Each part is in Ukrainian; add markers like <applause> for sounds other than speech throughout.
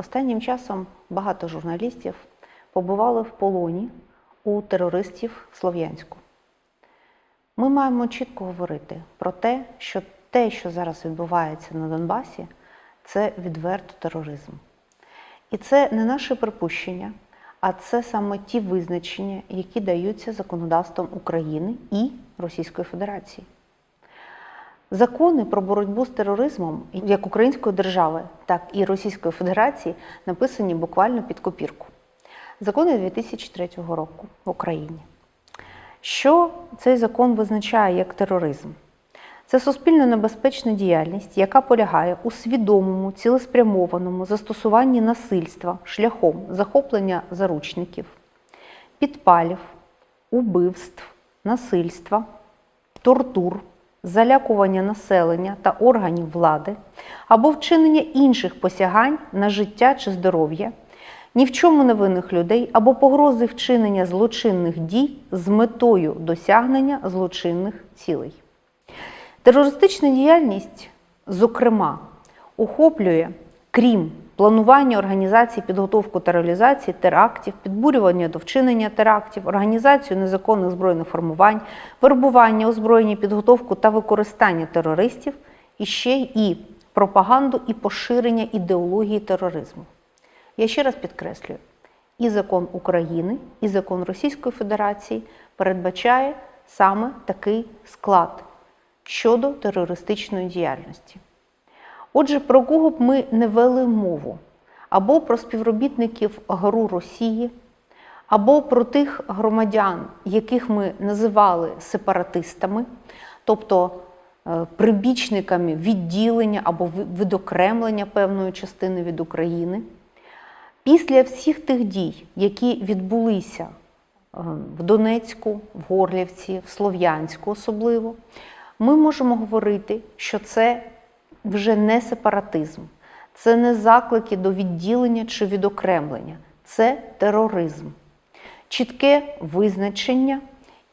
Останнім часом багато журналістів побували в полоні у терористів Слов'янську. Ми маємо чітко говорити про те, що те, що зараз відбувається на Донбасі, це відверто тероризм. І це не наше припущення, а це саме ті визначення, які даються законодавством України і Російської Федерації. Закони про боротьбу з тероризмом як Української держави, так і Російської Федерації написані буквально під копірку. Закони 2003 року в Україні. Що цей закон визначає як тероризм? Це суспільно небезпечна діяльність, яка полягає у свідомому, цілеспрямованому застосуванні насильства шляхом захоплення заручників, підпалів, убивств, насильства, тортур, залякування населення та органів влади або вчинення інших посягань на життя чи здоров'я, ні в чому невинних людей або погрози вчинення злочинних дій з метою досягнення злочинних цілей. Терористична діяльність, зокрема, охоплює, крім планування організації підготовку та реалізації терактів, підбурювання до вчинення терактів, організацію незаконних збройних формувань, вербування, озброєння, підготовку та використання терористів і ще і пропаганду і поширення ідеології тероризму. Я ще раз підкреслюю: і закон України, і закон Російської Федерації передбачає саме такий склад щодо терористичної діяльності. Отже, про кого б ми не вели мову, або про співробітників ГРУ Росії, або про тих громадян, яких ми називали сепаратистами, тобто е, прибічниками відділення або відокремлення певної частини від України. Після всіх тих дій, які відбулися е, в Донецьку, в Горлівці, в Слов'янську особливо, ми можемо говорити, що це вже не сепаратизм, це не заклики до відділення чи відокремлення, це тероризм, чітке визначення.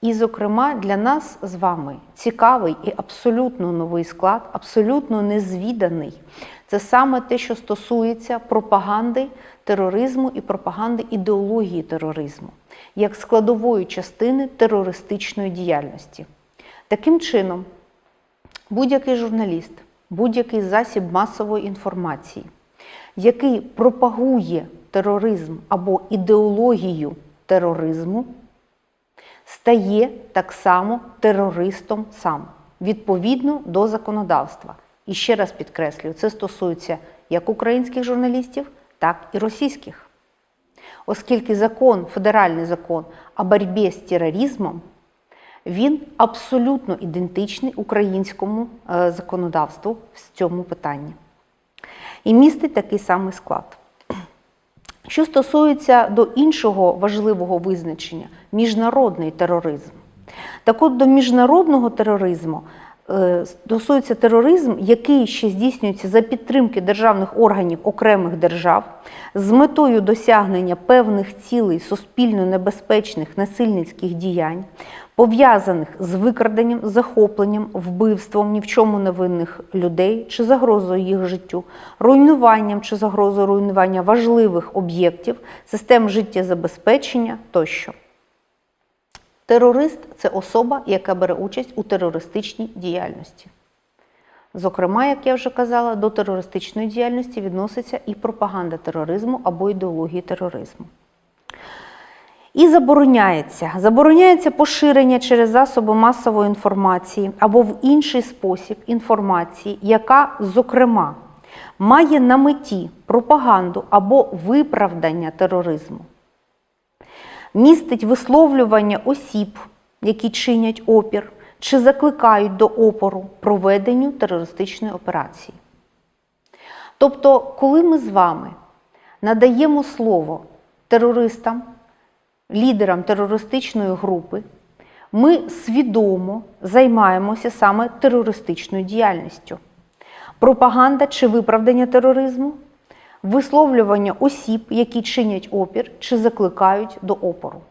І, зокрема, для нас з вами цікавий і абсолютно новий склад, абсолютно незвіданий. Це саме те, що стосується пропаганди тероризму і пропаганди ідеології тероризму, як складової частини терористичної діяльності. Таким чином, будь-який журналіст, будь-який засіб масової інформації, який пропагує тероризм або ідеологію тероризму, стає так само терористом сам, відповідно до законодавства. І ще раз підкреслюю, це стосується як українських журналістів, так і російських. Оскільки закон, федеральний закон о боротьбі з тероризмом, він абсолютно ідентичний українському е, законодавству в цьому питанні. І містить такий самий склад. <clears throat> Що стосується до іншого важливого визначення міжнародний тероризм. Так от до міжнародного тероризму стосується тероризм, який ще здійснюється за підтримки державних органів окремих держав з метою досягнення певних цілей суспільно небезпечних насильницьких діянь, пов'язаних з викраденням, захопленням, вбивством ні в чому невинних людей чи загрозою їх життю, руйнуванням чи загрозою руйнування важливих об'єктів, систем життєзабезпечення тощо. Терорист це особа, яка бере участь у терористичній діяльності. Зокрема, як я вже казала, до терористичної діяльності відноситься і пропаганда тероризму або ідеології тероризму. І забороняється. Забороняється поширення через засоби масової інформації або в інший спосіб інформації, яка, зокрема, має на меті пропаганду або виправдання тероризму, містить висловлювання осіб, які чинять опір, чи закликають до опору проведенню терористичної операції. Тобто, коли ми з вами надаємо слово терористам, лідерам терористичної групи, ми свідомо займаємося саме терористичною діяльністю. Пропаганда чи виправдання тероризму, висловлювання осіб, які чинять опір чи закликають до опору.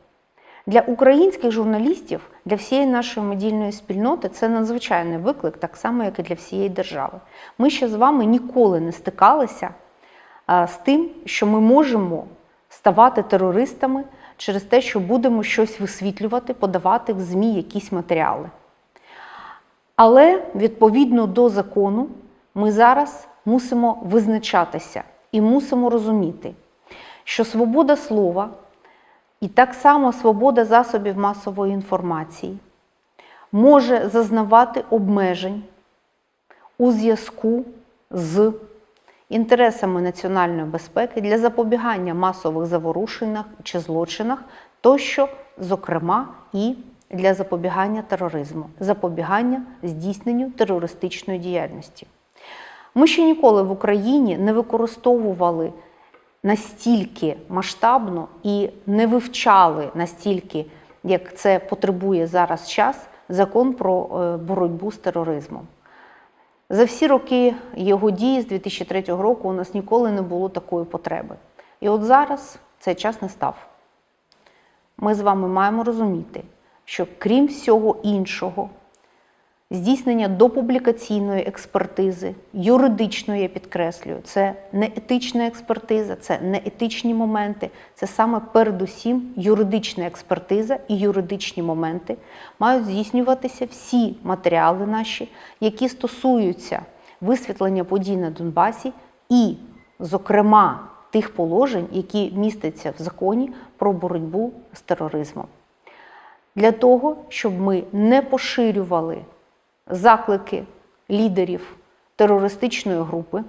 Для українських журналістів, для всієї нашої медійної спільноти це надзвичайний виклик, так само, як і для всієї держави. Ми ще з вами ніколи не стикалися з тим, що ми можемо ставати терористами через те, що будемо щось висвітлювати, подавати в ЗМІ якісь матеріали. Але відповідно до закону ми зараз мусимо визначатися і мусимо розуміти, що свобода слова і так само свобода засобів масової інформації може зазнавати обмежень у зв'язку з інтересами національної безпеки для запобігання масових заворушеннях чи злочинах, тощо, зокрема, і для запобігання тероризму, запобігання здійсненню терористичної діяльності. Ми ще ніколи в Україні не використовували настільки масштабно і не вивчали настільки, як це потребує зараз час, закон про е, боротьбу з тероризмом. За всі роки його дії з 2003 року у нас ніколи не було такої потреби. І от зараз цей час настав. Ми з вами маємо розуміти, що крім всього іншого, здійснення допублікаційної експертизи, юридичної, я підкреслюю, це не етична експертиза, це не етичні моменти, це саме передусім юридична експертиза і юридичні моменти мають здійснюватися всі матеріали наші, які стосуються висвітлення подій на Донбасі і, зокрема, тих положень, які містяться в законі про боротьбу з тероризмом. Для того, щоб ми не поширювали заклики лідерів терористичної групи,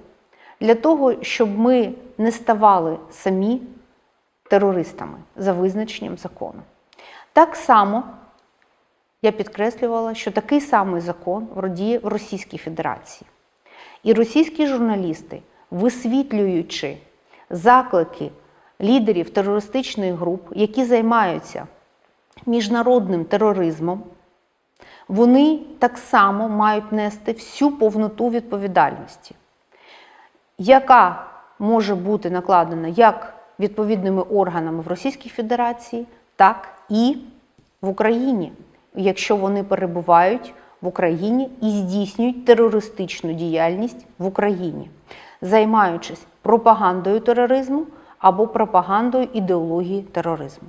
для того, щоб ми не ставали самі терористами за визначенням закону. Так само я підкреслювала, що такий самий закон діє в Російській Федерації. І російські журналісти, висвітлюючи заклики лідерів терористичних груп, які займаються міжнародним тероризмом, вони так само мають нести всю повноту відповідальності, яка може бути накладена як відповідними органами в Російській Федерації, так і в Україні, якщо вони перебувають в Україні і здійснюють терористичну діяльність в Україні, займаючись пропагандою тероризму або пропагандою ідеології тероризму.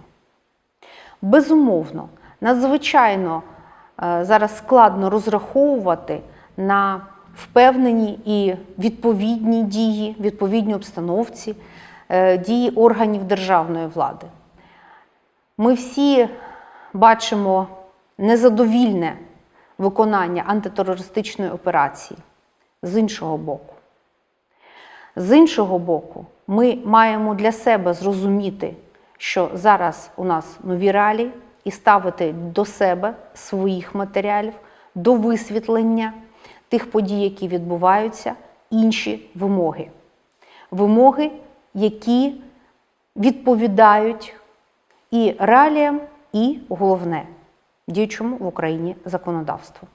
Безумовно, надзвичайно зараз складно розраховувати на впевнені і відповідні дії, відповідні обстановці, е, дії органів державної влади. Ми всі бачимо незадовільне виконання антитерористичної операції з іншого боку. З іншого боку, ми маємо для себе зрозуміти, що зараз у нас нові реалії, і ставити до себе своїх матеріалів, до висвітлення тих подій, які відбуваються, інші вимоги. Вимоги, які відповідають і реаліям, і головне діючому в Україні законодавству.